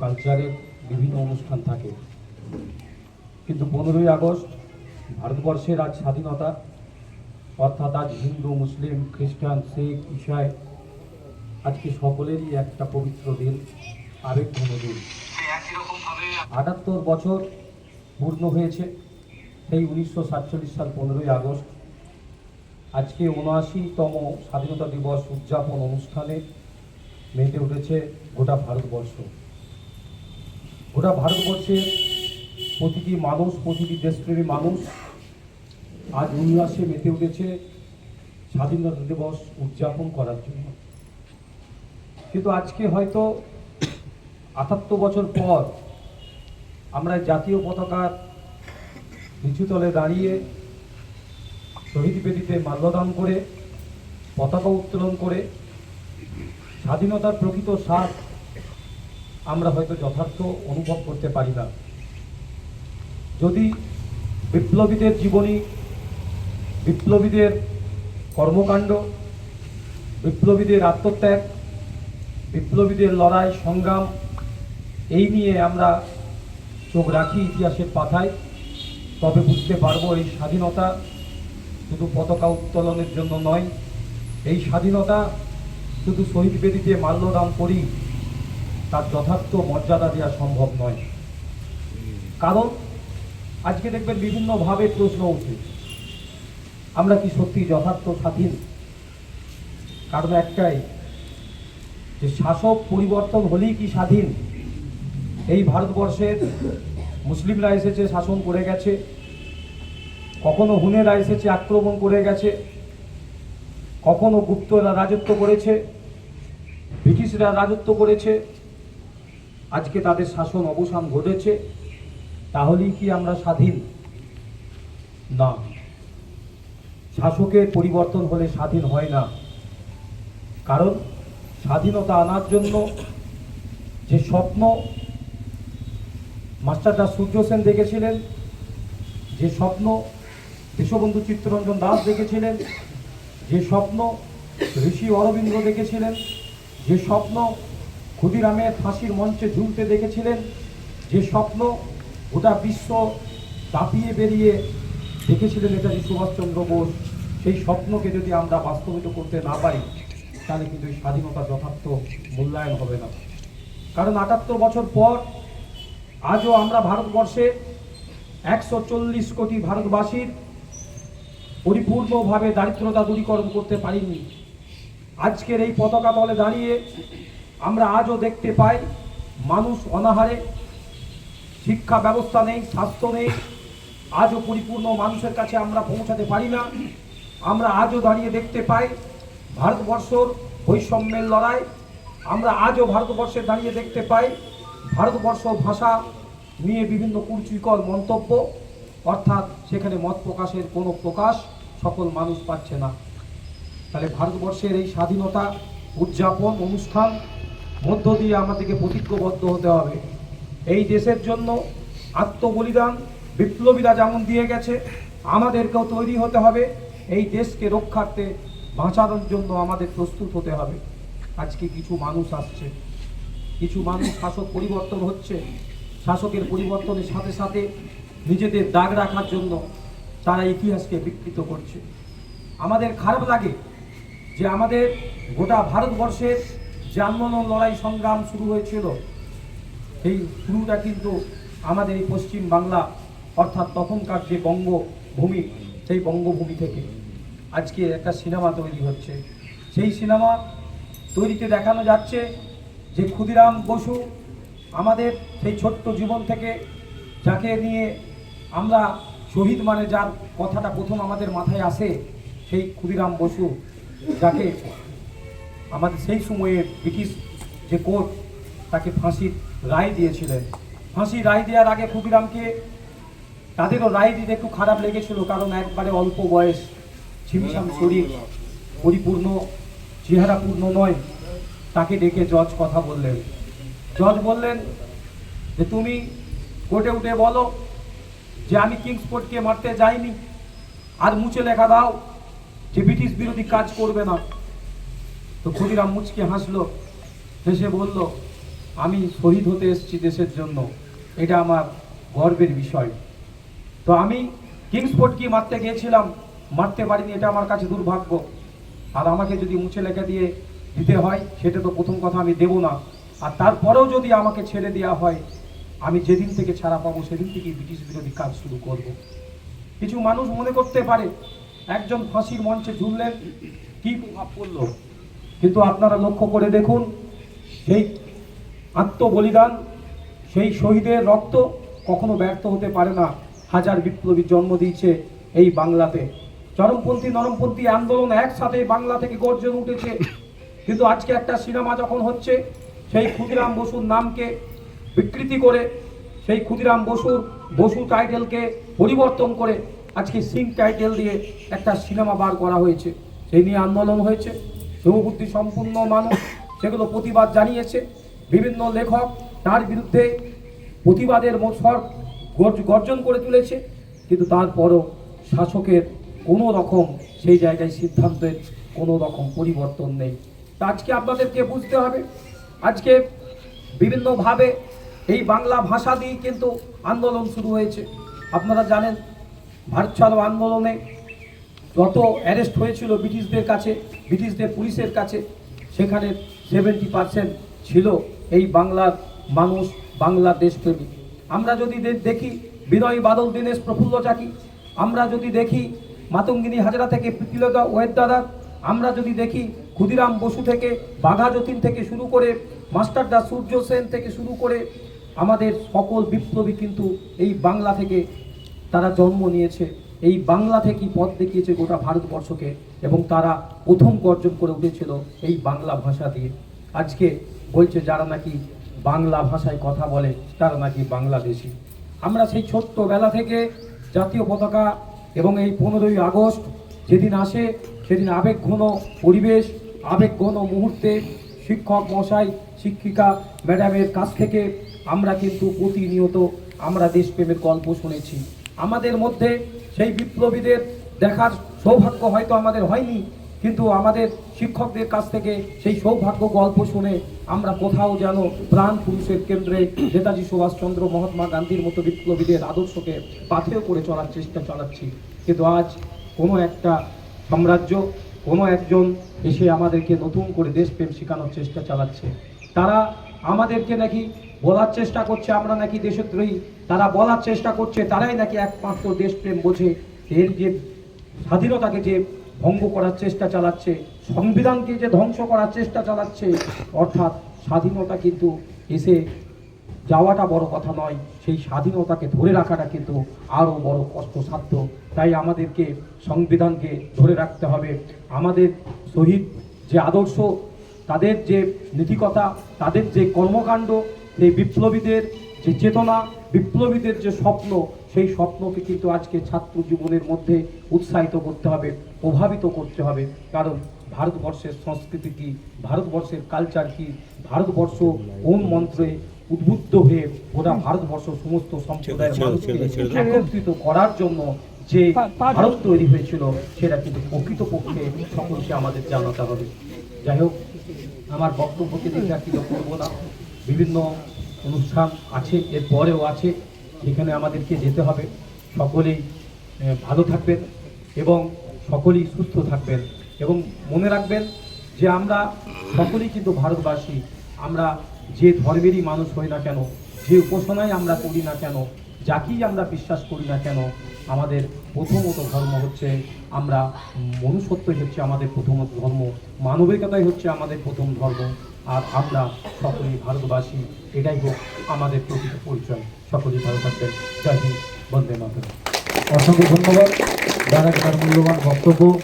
কালচারের বিভিন্ন অনুষ্ঠান থাকে। কিন্তু পনেরোই আগস্ট ভারতবর্ষের আজ স্বাধীনতা, অর্থাৎ আজ হিন্দু, মুসলিম, খ্রিস্টান, শিখ, ইসাই, আজকে সকলেরই একটা পবিত্র দিন আবেগঘন দিন। আটাত্তর বছর পূর্ণ হয়েছে সেই উনিশশো সাতচল্লিশ সাল পনেরোই আগস্ট। আজকে উনআশিতম স্বাধীনতা দিবস উদযাপন অনুষ্ঠানে মেতে উঠেছে গোটা ভারতবর্ষ। গোটা ভারতবর্ষের প্রতিটি মানুষ, প্রতিটি দেশপ্রেমী মানুষ আজ উল্লাসে মেতে উঠেছে স্বাধীনতা দিবস উদযাপন করার জন্য। কিন্তু আজকে হয়তো আটাত্তর বছর পর আমরা জাতীয় পতাকার নিচুতলে দাঁড়িয়ে শহীদ বেদিতে মাল্যদান করে পতাকা উত্তোলন করে স্বাধীনতার প্রকৃত স্বাদ আমরা হয়তো যথার্থ অনুভব করতে পারি না। যদি বিপ্লবীদের জীবনী, বিপ্লবীদের কর্মকাণ্ড, বিপ্লবীদের আত্মত্যাগ, বিপ্লবীদের লড়াই, সংগ্রাম, এই নিয়ে আমরা চোখ রাখি ইতিহাসের পাতায়, তবে বুঝতে পারব এই স্বাধীনতা শুধু পতাকা উত্তোলনের জন্য নয়, এই স্বাধীনতা শুধু শহীদ বেদিতে মাল্যদান করি তার যথার্থ মর্যাদা দেওয়া সম্ভব নয়। কারণ, আজকে দেখবেন বিভিন্নভাবে প্রশ্ন উঠে আমরা কি সত্যি যথার্থ স্বাধীন কারণ একটাই, যে শাসক পরিবর্তন হলেই কি স্বাধীন? এই ভারতবর্ষের মুসলিমরা এসেছে, শাসন করে গেছে। কখনো হুনেরা এসেছে, আক্রমণ করে গেছে। কখনো গুপ্তরা রাজত্ব করেছে। ব্রিটিশরা রাজত্ব করেছে। আজকে তাদের শাসন অবসান ঘটেছে, তাহলেই কি আমরা স্বাধীন? না। শাসকের পরিবর্তন হলে স্বাধীন হয় না। কারণ স্বাধীনতা আনার জন্য যে স্বপ্ন মাস্টারদা সূর্য সেন দেখেছিলেন, যে স্বপ্ন বিশ্ববন্ধু চিত্তরঞ্জন দাস দেখেছিলেন, যে স্বপ্ন ঋষি অরবিন্দ দেখেছিলেন, যে স্বপ্ন ক্ষুদিরামের ফাঁসির মঞ্চে ঝুলতে দেখেছিলেন যে স্বপ্ন গোটা বিশ্ব দাপিয়ে বেরিয়ে দেখেছিলেন নেতাজি সুভাষচন্দ্র বোস। সেই স্বপ্নকে যদি আমরা বাস্তবিত করতে না পারি, তাহলে কিন্তু এই স্বাধীনতা যথার্থ মূল্যায়ন হবে না। কারণ আটাত্তর বছর পর আজও আমরা ভারতবর্ষে একশো চল্লিশ কোটি ভারতবাসীর পরিপূর্ণভাবে দারিদ্রতা দূরীকরণ করতে পারিনি। আজকের এই পতাকা তলে দাঁড়িয়ে আমরা আজও দেখতে পাই মানুষ অনাহারে, শিক্ষা ব্যবস্থা নেই, স্বাস্থ্য নেই। আজও পরিপূর্ণ মানুষের কাছে আমরা পৌঁছাতে পারি না। আমরা আজও দাঁড়িয়ে দেখতে পাই ভারতবর্ষর বৈষম্যের লড়াই। আমরা আজও ভারতবর্ষে দাঁড়িয়ে দেখতে পাই ভারতবর্ষ ভাষা নিয়ে বিভিন্ন কুরুচিকর মন্তব্য। অর্থাৎ সেখানে মত প্রকাশের কোনো প্রকাশ সকল মানুষ পাচ্ছে না। তাহলে ভারতবর্ষের এই স্বাধীনতা উদযাপন অনুষ্ঠান মধ্য দিয়ে আমাদেরকে প্রতিজ্ঞবদ্ধ হতে হবে। এই দেশের জন্য আত্মবলিদান বিপ্লবীরা যেমন দিয়ে গেছে, আমাদেরকেও তৈরি হতে হবে। এই দেশকে রক্ষার্থে বাঁচানোর জন্য আমাদের প্রস্তুত হতে হবে। আজকে কিছু মানুষ আসছে। কিছু মানুষ শাসক পরিবর্তন হচ্ছে। শাসকের পরিবর্তনের সাথে সাথে নিজেদের দাগ রাখার জন্য তারা ইতিহাসকে বিকৃত করছে। আমাদের খারাপ লাগে যে আমাদের গোটা ভারতবর্ষের যে আন্দোলন লড়াই সংগ্রাম শুরু হয়েছিল। সেই শুরুটা কিন্তু আমাদের এই পশ্চিম বাংলা, অর্থাৎ তখনকার যে বঙ্গভূমি, সেই বঙ্গভূমি থেকে। আজকে একটা সিনেমা তৈরি হচ্ছে। সেই সিনেমা তৈরিতে দেখানো যাচ্ছে যে ক্ষুদিরাম বসু আমাদের সেই ছোট্ট জীবন থেকে, যাকে নিয়ে আমরা শহীদ মানে যার কথাটা প্রথম আমাদের মাথায় আসে, সেই ক্ষুদিরাম বসু, যাকে আমাদের সেই সময়ে ব্রিটিশ যে কোর্ট, তাকে ফাঁসির রায় দিয়েছিলেন। ফাঁসির রায় দেওয়ার আগে ক্ষুদিরামকে, তাদেরও রায় দিতে একটু খারাপ লেগেছিল, কারণ একবারে অল্প বয়স ছিমছাম শরীর, পরিপূর্ণ, চেহারাপূর্ণ নয়। তাকে ডেকে জজ কথা বললেন। জজ বললেন যে, তুমি কোর্টে উঠে বলো যে, আমি কিংসপোর্টকে মারতে যাইনি। আর মুছে লেখা দাও যে, ব্রিটিশ বিরোধী কাজ করবে না। তো ক্ষুদিরাম মুচকে হাসলো, হেসে বলল, আমি শহীদ হতে এসেছি দেশের জন্য। এটা আমার গর্বের বিষয়। তো আমি কিংসফোর্ড কি মারতে গিয়েছিলাম? মারতে পারিনি, এটা আমার কাছে দুর্ভাগ্য। আর আমাকে যদি মুছে লেখা দিয়ে দিতে হয়, সেটা তো প্রথম কথা আমি দেব না। আর তারপরেও যদি আমাকে ছেড়ে দেওয়া হয়, আমি যেদিন থেকে ছাড়া পাবো, সেদিন থেকেই ব্রিটিশ বিরোধী কাজ শুরু করব। কিছু মানুষ মনে করতে পারে, একজন ফাঁসির মঞ্চে ঝুললেন, কি প্রভাব পড়ল? কিন্তু আপনারা লক্ষ্য করে দেখুন, সেই আত্মবলিদান, সেই শহীদের রক্ত কখনো ব্যর্থ হতে পারে না। হাজার বিপ্লবীর জন্ম দিয়েছে এই বাংলাতে। চরমপন্থী, নরমপন্থী আন্দোলন একসাথে বাংলা থেকে গর্জন উঠেছে। কিন্তু আজকে একটা সিনেমা যখন হচ্ছে, সেই ক্ষুদিরাম বসুর নামকে বিকৃতি করে, সেই ক্ষুদিরাম বসুর, বসু টাইটেলকে পরিবর্তন করে আজকে সিং টাইটেল দিয়ে একটা সিনেমা বার করা হয়েছে। সেই নিয়ে আন্দোলন হয়েছে। শুভবুদ্ধি সম্পূর্ণ মানুষ। সেগুলো প্রতিবাদ জানিয়েছে। বিভিন্ন লেখক তার বিরুদ্ধে প্রতিবাদের গর্জ- গর্জন করে তুলেছে। কিন্তু তারপরও শাসকের কোনো রকম সেই জায়গায় সিদ্ধান্তের কোনো রকম পরিবর্তন নেই। তা আজকে আপনাদেরকে বুঝতে হবে। আজকে বিভিন্নভাবে এই বাংলা ভাষা দিয়ে কিন্তু আন্দোলন শুরু হয়েছে। আপনারা জানেন, ভারত ছাড়ো আন্দোলনে যত অ্যারেস্ট হয়েছিল ব্রিটিশদের কাছে, ব্রিটিশদের পুলিশের কাছে। সেখানে সেভেন্টি পার্সেন্ট ছিল এই বাংলার মানুষ বাংলা দেশপ্রেমী আমরা যদি দেখি বিনয় বাদল, দীনেশ প্রফুল্ল চাকি, আমরা যদি দেখি মাতঙ্গিনী হাজরা থেকে প্রীতিলতা ওয়েদাদা আমরা যদি দেখি ক্ষুদিরাম বসু থেকে, বাঘা যতীন থেকে শুরু করে মাস্টার দা সূর্য সেন থেকে শুরু করে আমাদের সকল বিপ্লবী কিন্তু এই বাংলা থেকে তারা জন্ম নিয়েছে। এই বাংলা থেকেই পথ দেখিয়েছে গোটা ভারতবর্ষকে এবং তারা প্রথম গর্জন করে উঠেছিল এই বাংলা ভাষা দিয়ে। আজকে বলছে যারা নাকি বাংলা ভাষায় কথা বলে, তারা নাকি বাংলাদেশি। আমরা সেই ছোট্টবেলা থেকে জাতীয় পতাকা এবং এই পনেরোই আগস্ট যেদিন আসে, সেদিন আবেগঘন পরিবেশ, আবেগঘন মুহূর্তে শিক্ষক মশাই, শিক্ষিকা ম্যাডামের কাছ থেকে আমরা কিন্তু প্রতিনিয়ত আমরা দেশপ্রেমের গল্প শুনেছি। আমাদের মধ্যে সেই বিপ্লবীদের দেখার সৌভাগ্য হয়তো আমাদের হয়নি, কিন্তু আমাদের শিক্ষকদের কাছ থেকে সেই সৌভাগ্য গল্প শুনে আমরা কোথাও যেন প্রাণ পুরুষের কেন্দ্রে নেতাজি সুভাষচন্দ্র মহাত্মা গান্ধীর মতো বিপ্লবীদের আদর্শকে পাথেয় করে চলার চেষ্টা চালাচ্ছি। কিন্তু আজ কোনো একটা সাম্রাজ্য, কোনো একজন এসে আমাদেরকে নতুন করে দেশপ্রেম শেখানোর চেষ্টা চালাচ্ছে। তারা আমাদেরকে নাকি বলার চেষ্টা করছে, আমরা নাকি দেশদ্রোহী, তারা বলার চেষ্টা করছে, তারাই নাকি একমাত্র দেশপ্রেম বোঝে, এর যে স্বাধীনতাকে যে ভঙ্গ করার চেষ্টা চালাচ্ছে, সংবিধানকে যে ধ্বংস করার চেষ্টা চালাচ্ছে, অর্থাৎ স্বাধীনতা কিন্তু এসে যাওয়াটা বড় কথা নয়, সেই স্বাধীনতাকে ধরে রাখাটা কিন্তু আরও বড় কষ্টসাধ্য। তাই আমাদেরকে, সংবিধানকে ধরে রাখতে হবে। আমাদের শহীদ যে আদর্শ তাদের যে নীতিকথা তাদের যে কর্মকাণ্ড সেই বিপ্লবীদের যে চেতনা বিপ্লবীদের যে স্বপ্ন সেই স্বপ্নকে কিন্তু আজকে ছাত্র জীবনের মধ্যে উৎসাহিত করতে হবে প্রভাবিত করতে হবে কারণ ভারতবর্ষের সংস্কৃতি কি ভারতবর্ষের কালচার কি ভারতবর্ষ কোন মন্ত্রে উদ্বুদ্ধ হয়ে গোটা ভারতবর্ষ সমস্ত সম্প্রদায়ের মানুষকে। একত্রিত করার জন্য যে ভারত তৈরি হয়েছিল সেটা কিন্তু প্রকৃতপক্ষে সকলকে আমাদের জানাতে হবে যাই হোক আমার বক্তব্যকে দীর্ঘায়িত করব না, বিভিন্ন অনুষ্ঠান আছে এর পরেও আছে, সেখানে আমাদেরকে যেতে হবে। সকলেই ভালো থাকবেন এবং সকলেই সুস্থ থাকবেন। এবং মনে রাখবেন যে আমরা সকলেই কিন্তু ভারতবাসী, আমরা যে ধর্মেরই মানুষ হই না কেন, যে উপাসনায় আমরা করি না কেন, যাকেই আমরা বিশ্বাস করি না কেন আমাদের প্রথমত ধর্ম হচ্ছে আমরা মনুষ্যত্বই হচ্ছে আমাদের প্রথমত ধর্ম। মানবিকতাই হচ্ছে আমাদের প্রথম ধর্ম। আর আমরা সকলেই ভারতবাসী, এটাই হোক আমাদের প্রকৃত পরিচয়। সকলেই ভালো থাকবেন। জয় হিন্দ, বন্দে মাতরম। অসংখ্য ধন্যবাদ। যারা তার মূল্যবান বক্তব্য